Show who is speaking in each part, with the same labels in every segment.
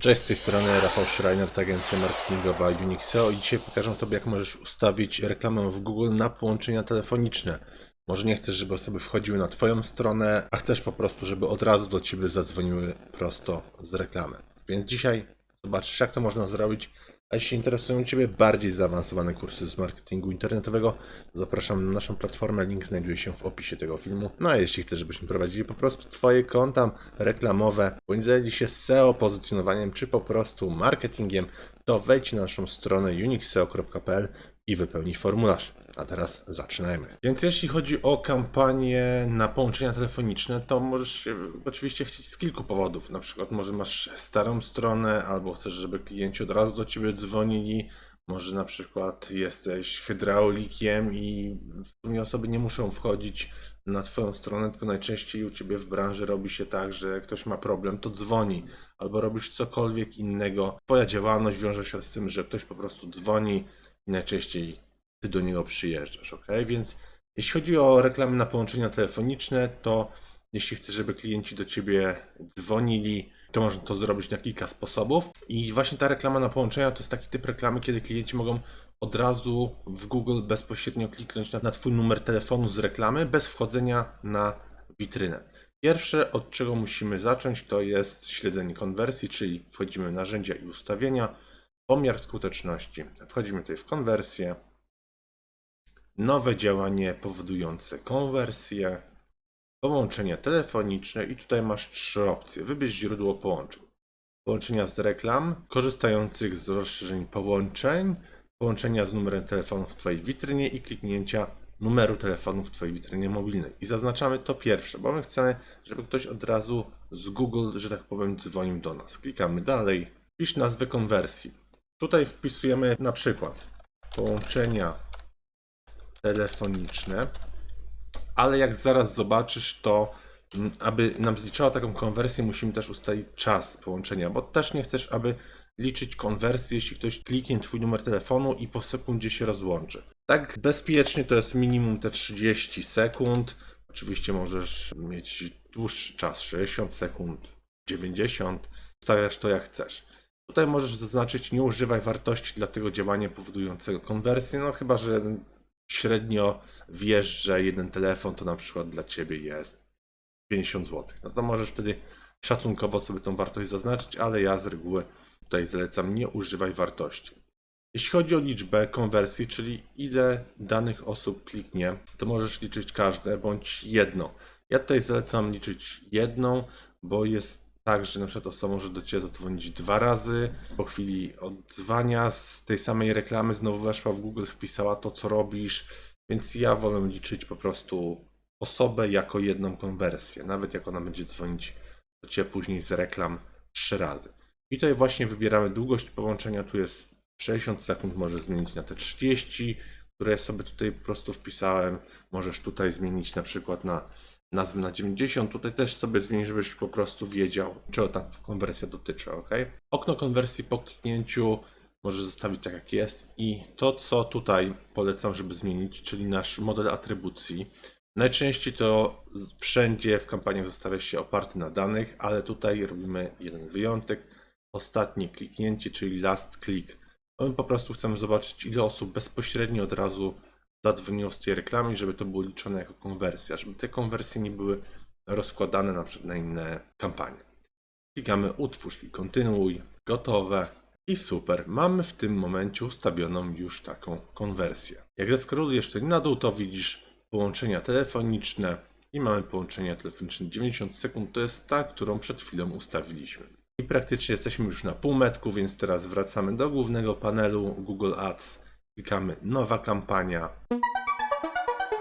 Speaker 1: Cześć, z tej strony Rafał Schreiner, agencja marketingowa Unixeo i dzisiaj pokażę Tobie, jak możesz ustawić reklamę w Google na połączenia telefoniczne. Może nie chcesz, żeby osoby wchodziły na Twoją stronę, a chcesz po prostu, żeby od razu do Ciebie zadzwoniły prosto z reklamy. Więc dzisiaj zobaczysz, jak to można zrobić. A jeśli interesują Ciebie bardziej zaawansowane kursy z marketingu internetowego, zapraszam na naszą platformę. Link znajduje się w opisie tego filmu. No a jeśli chcesz, żebyśmy prowadzili po prostu Twoje konta reklamowe, bądź zajęli się SEO, pozycjonowaniem, czy po prostu marketingiem, to wejdź na naszą stronę unixseo.pl i wypełnij formularz. A teraz zaczynajmy. Więc jeśli chodzi o kampanię na połączenia telefoniczne, to możesz się oczywiście chcieć z kilku powodów. Na przykład może masz starą stronę, albo chcesz, żeby klienci od razu do ciebie dzwonili. Może na przykład jesteś hydraulikiem i w sumie osoby nie muszą wchodzić na Twoją stronę, tylko najczęściej u Ciebie w branży robi się tak, że jak ktoś ma problem, to dzwoni, albo robisz cokolwiek innego. Twoja działalność wiąże się z tym, że ktoś po prostu dzwoni i najczęściej Ty do niego przyjeżdżasz, ok? Więc jeśli chodzi o reklamy na połączenia telefoniczne, to jeśli chcesz, żeby klienci do Ciebie dzwonili, to można to zrobić na kilka sposobów. I właśnie ta reklama na połączenia to jest taki typ reklamy, kiedy klienci mogą od razu w Google bezpośrednio kliknąć na, na Twój numer telefonu z reklamy bez wchodzenia na witrynę. Pierwsze, od czego musimy zacząć, to jest śledzenie konwersji, czyli wchodzimy w narzędzia i ustawienia, pomiar skuteczności. Wchodzimy tutaj w konwersję, nowe działanie powodujące konwersję, połączenia telefoniczne i tutaj masz trzy opcje. Wybierz źródło połączeń. Połączenia z reklam, korzystających z rozszerzeń połączeń, połączenia z numerem telefonu w Twojej witrynie i kliknięcia numeru telefonu w Twojej witrynie mobilnej. I zaznaczamy to pierwsze, bo my chcemy, żeby ktoś od razu z Google, że tak powiem, dzwonił do nas. Klikamy dalej, pisz nazwę konwersji. Tutaj wpisujemy na przykład połączenia telefoniczne, ale jak zaraz zobaczysz, to mm, aby nam zliczała taką konwersję, musimy też ustalić czas połączenia, bo też nie chcesz, aby liczyć konwersję, jeśli ktoś kliknie Twój numer telefonu i po sekundzie się rozłączy. Tak bezpiecznie to jest minimum te 30 sekund. Oczywiście możesz mieć dłuższy czas, 60 sekund, 90. Ustawiasz to jak chcesz. Tutaj możesz zaznaczyć nie używaj wartości dla tego działania powodującego konwersję, no chyba, że średnio wiesz, że jeden telefon to na przykład dla Ciebie jest 50 zł. No to możesz wtedy szacunkowo sobie tą wartość zaznaczyć, ale ja z reguły tutaj zalecam nie używaj wartości. Jeśli chodzi o liczbę konwersji, czyli ile danych osób kliknie, to możesz liczyć każde bądź jedno. Ja tutaj zalecam liczyć jedną, bo jest tak, że na przykład osoba może do Ciebie zadzwonić dwa razy, po chwili odzwania z tej samej reklamy znowu weszła w Google, wpisała to, co robisz, więc ja wolę liczyć po prostu osobę jako jedną konwersję, nawet jak ona będzie dzwonić do Ciebie później z reklam trzy razy. I tutaj właśnie wybieramy długość połączenia, tu jest 60 sekund, możesz zmienić na te 30, które sobie tutaj po prostu wpisałem. Możesz tutaj zmienić na przykład na nazwę na 90. Tutaj też sobie zmień, żebyś po prostu wiedział, czego ta konwersja dotyczy, ok? Okno konwersji po kliknięciu możesz zostawić tak jak jest i to, co tutaj polecam, żeby zmienić, czyli nasz model atrybucji. Najczęściej to wszędzie w kampaniach zostawia się oparty na danych, ale tutaj robimy jeden wyjątek. Ostatnie kliknięcie, czyli last click. My po prostu chcemy zobaczyć, ile osób bezpośrednio od razu zadzwoniło z tej reklamy, żeby to było liczone jako konwersja, żeby te konwersje nie były rozkładane na przykład na inne kampanie. Klikamy utwórz i kontynuuj, gotowe i super. Mamy w tym momencie ustawioną już taką konwersję. Jak zeskrolujesz tutaj na dół, to widzisz połączenia telefoniczne i mamy połączenia telefoniczne 90 sekund, to jest ta, którą przed chwilą ustawiliśmy. I praktycznie jesteśmy już na półmetku, więc teraz wracamy do głównego panelu Google Ads. Klikamy nowa kampania.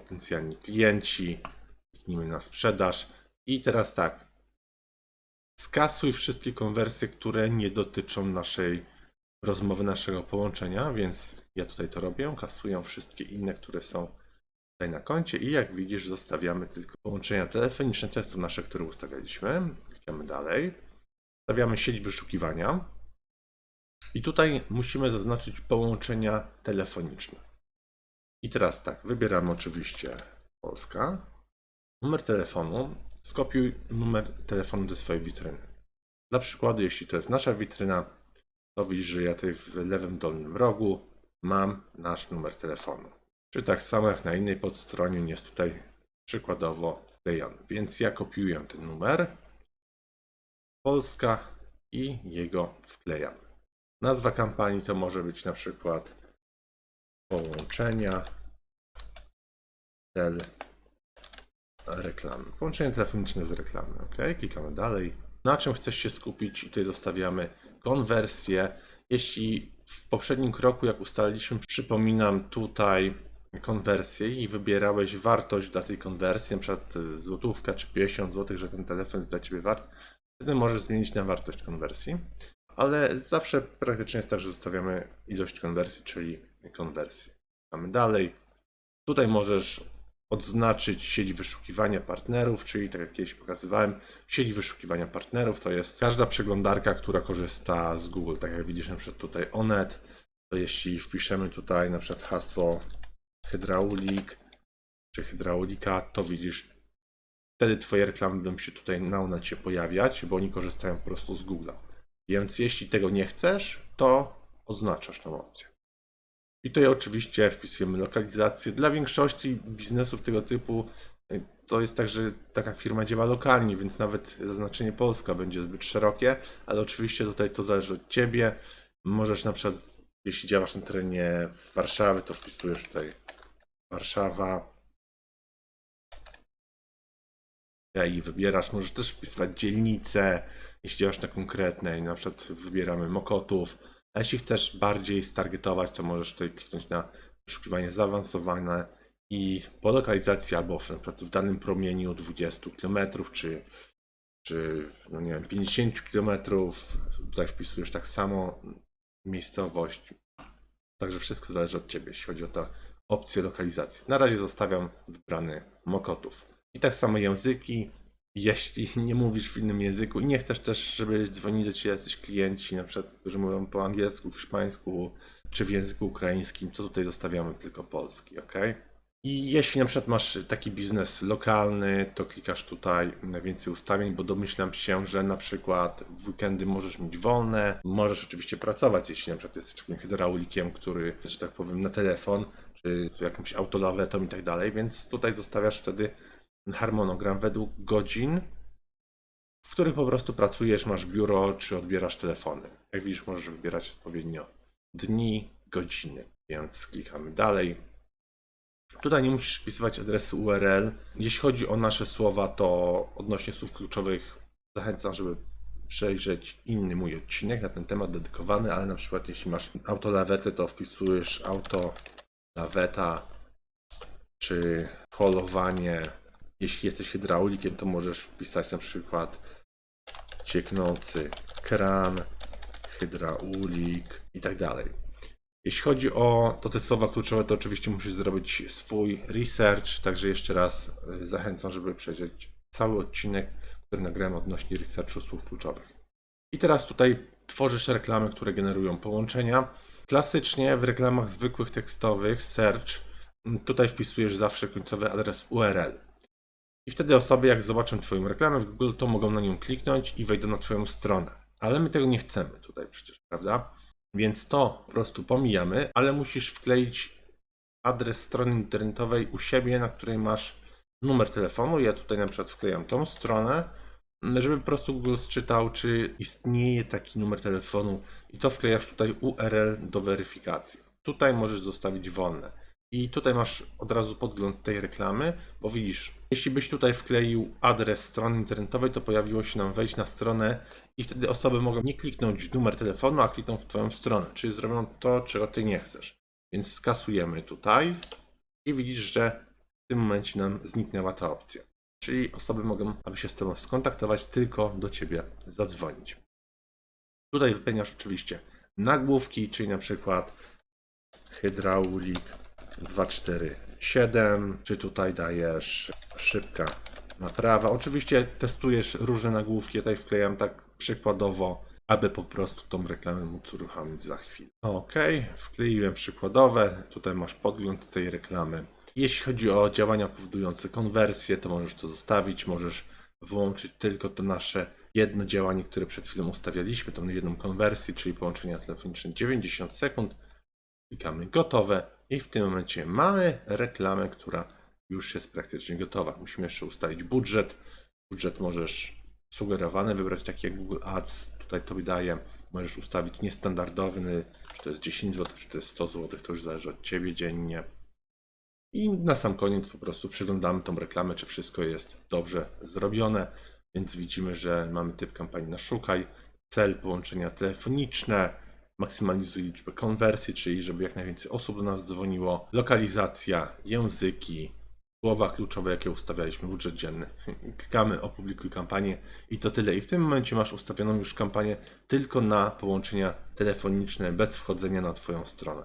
Speaker 1: potencjalni klienci. Kliknijmy na sprzedaż. I teraz tak. skasuj wszystkie konwersje, które nie dotyczą naszej rozmowy, naszego połączenia, więc ja tutaj to robię. Kasuję wszystkie inne, które są tutaj na koncie i jak widzisz zostawiamy tylko połączenia telefoniczne, to jest to nasze, które ustawialiśmy. Klikamy dalej. Stawiamy sieć wyszukiwania i tutaj musimy zaznaczyć połączenia telefoniczne. I teraz tak, wybieramy oczywiście Polska. Numer telefonu. Skopiuj numer telefonu do swojej witryny. Dla przykładu, jeśli to jest nasza witryna, to widzisz, że ja tutaj w lewym dolnym rogu mam nasz numer telefonu. Czy tak samo jak na innej podstronie jest tutaj przykładowo wklejony. Więc ja kopiuję ten numer Polska i jego wklejam. Nazwa kampanii to może być na przykład połączenia tel reklamy. Połączenie telefoniczne z reklamy. OK, klikamy dalej. Na czym chcesz się skupić? Tutaj zostawiamy konwersję. Jeśli w poprzednim kroku, jak ustaliliśmy, przypominam tutaj konwersję i wybierałeś wartość dla tej konwersji, przykład y, złotówka czy 50 zł, że ten telefon jest dla Ciebie wart, wtedy możesz zmienić na wartość konwersji. Ale zawsze praktycznie jest tak, że zostawiamy ilość konwersji, czyli konwersję. Mamy dalej. Tutaj możesz odznaczyć sieć wyszukiwania partnerów, czyli tak jak kiedyś pokazywałem, sieć wyszukiwania partnerów to jest każda przeglądarka, która korzysta z Google. Tak jak widzisz na przykład tutaj Onet, to jeśli wpiszemy tutaj na przykład hasło hydraulik czy hydraulika, to widzisz wtedy Twoje reklamy będą się tutaj na Onecie pojawiać, bo oni korzystają po prostu z Google'a. Więc jeśli tego nie chcesz, to oznaczasz tą opcję. I tutaj oczywiście wpisujemy lokalizację. Dla większości biznesów tego typu y, to jest tak, że taka firma działa lokalnie, więc nawet zaznaczenie Polska będzie zbyt szerokie, ale oczywiście tutaj to zależy od Ciebie. Możesz na przykład, jeśli działasz na terenie Warszawy, to wpisujesz tutaj Warszawa. I wybierasz, możesz też wpisywać dzielnicę, jeśli działasz na konkretnej, na przykład wybieramy Mokotów, a jeśli chcesz bardziej stargetować, to możesz tutaj kliknąć na wyszukiwanie zaawansowane i po lokalizacji albo w, na przykład w danym promieniu 20 km czy, czy no nie wiem, 50 km, tutaj wpisujesz tak samo miejscowość. Także wszystko zależy od Ciebie, jeśli chodzi o tę opcję lokalizacji. Na razie zostawiam wybrany Mokotów. I tak samo języki. Jeśli nie mówisz w innym języku i nie chcesz też, żeby dzwonili do Ciebie jacyś klienci, na przykład, którzy mówią po angielsku, hiszpańsku czy w języku ukraińskim, to tutaj zostawiamy tylko polski, ok? I jeśli na przykład masz taki biznes lokalny, to klikasz tutaj na więcej ustawień, bo domyślam się, że na przykład w weekendy możesz mieć wolne, możesz oczywiście pracować, jeśli na przykład jesteś takim hydraulikiem, który, że tak powiem, na telefon, czy jakąś autolawetą i tak dalej, więc tutaj zostawiasz wtedy harmonogram według godzin, w których po prostu pracujesz, masz biuro, czy odbierasz telefony. Jak widzisz, możesz wybierać odpowiednio dni, godziny, więc klikamy dalej. Tutaj nie musisz wpisywać adresu URL. Jeśli chodzi o nasze słowa, to odnośnie słów kluczowych zachęcam, żeby przejrzeć inny mój odcinek na ten temat dedykowany, ale na przykład jeśli masz autolawetę, to wpisujesz autolaweta czy holowanie. Jeśli jesteś hydraulikiem, to możesz wpisać na przykład cieknący kran, hydraulik i tak dalej. Jeśli chodzi o to te słowa kluczowe, to oczywiście musisz zrobić swój research, także jeszcze raz y, zachęcam, żeby przejrzeć cały odcinek, który nagrałem odnośnie researchu słów kluczowych. I teraz tutaj tworzysz reklamy, które generują połączenia. Klasycznie w reklamach zwykłych tekstowych search mm, tutaj wpisujesz zawsze końcowy adres URL. I wtedy osoby, jak zobaczą Twoją reklamę w Google, to mogą na nią kliknąć i wejdą na Twoją stronę. Ale my tego nie chcemy tutaj przecież, prawda? Więc to po prostu pomijamy, ale musisz wkleić adres strony internetowej u siebie, na której masz numer telefonu. Ja tutaj na przykład wklejam tą stronę, żeby po prostu Google sczytał, czy istnieje taki numer telefonu i to wklejasz tutaj URL do weryfikacji. Tutaj możesz zostawić wolne. I tutaj masz od razu podgląd tej reklamy, bo widzisz, jeśli byś tutaj wkleił adres strony internetowej, to pojawiło się nam wejść na stronę i wtedy osoby mogą nie kliknąć w numer telefonu, a klikną w Twoją stronę, czyli zrobią to, czego Ty nie chcesz. Więc skasujemy tutaj i widzisz, że w tym momencie nam zniknęła ta opcja. Czyli osoby mogą, aby się z Tobą skontaktować, tylko do Ciebie zadzwonić. Tutaj wypełniasz oczywiście nagłówki, czyli na przykład hydraulik 247, czy tutaj dajesz szybka naprawa. Oczywiście testujesz różne nagłówki, ja tutaj wklejam tak przykładowo, aby po prostu tą reklamę móc uruchomić za chwilę. Ok, wkleiłem przykładowe, tutaj masz podgląd tej reklamy. Jeśli chodzi o działania powodujące konwersję, to możesz to zostawić, możesz wyłączyć tylko to nasze jedno działanie, które przed chwilą ustawialiśmy, tą jedną konwersję, czyli połączenia telefoniczne 90 sekund. Klikamy gotowe i w tym momencie mamy reklamę, która już jest praktycznie gotowa. Musimy jeszcze ustalić budżet. Budżet możesz sugerowany wybrać taki jak Google Ads. Tutaj to daje. Możesz ustawić niestandardowy, czy to jest 10 zł, czy to jest 100 zł, to już zależy od Ciebie dziennie. I na sam koniec po prostu przeglądamy tą reklamę, czy wszystko jest dobrze zrobione. Więc widzimy, że mamy typ kampanii na szukaj, cel połączenia telefoniczne, maksymalizuj liczbę konwersji, czyli żeby jak najwięcej osób do nas dzwoniło, lokalizacja, języki, słowa kluczowe, jakie ustawialiśmy, budżet dzienny. Klikamy opublikuj kampanię i to tyle. I w tym momencie masz ustawioną już kampanię tylko na połączenia telefoniczne, bez wchodzenia na Twoją stronę.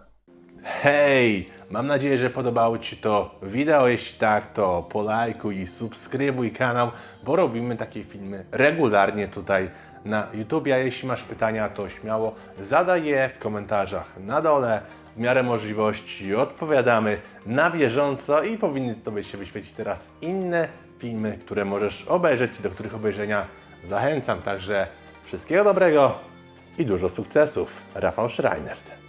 Speaker 2: Hej! Mam nadzieję, że podobało Ci to wideo. Jeśli tak, to polajkuj i subskrybuj kanał, bo robimy takie filmy regularnie tutaj na YouTube. A jeśli masz pytania, to śmiało zadaj je w komentarzach na dole. W miarę możliwości odpowiadamy na bieżąco i powinny Tobie się wyświecić teraz inne filmy, które możesz obejrzeć i do których obejrzenia zachęcam. Także wszystkiego dobrego i dużo sukcesów. Rafał Schreinert.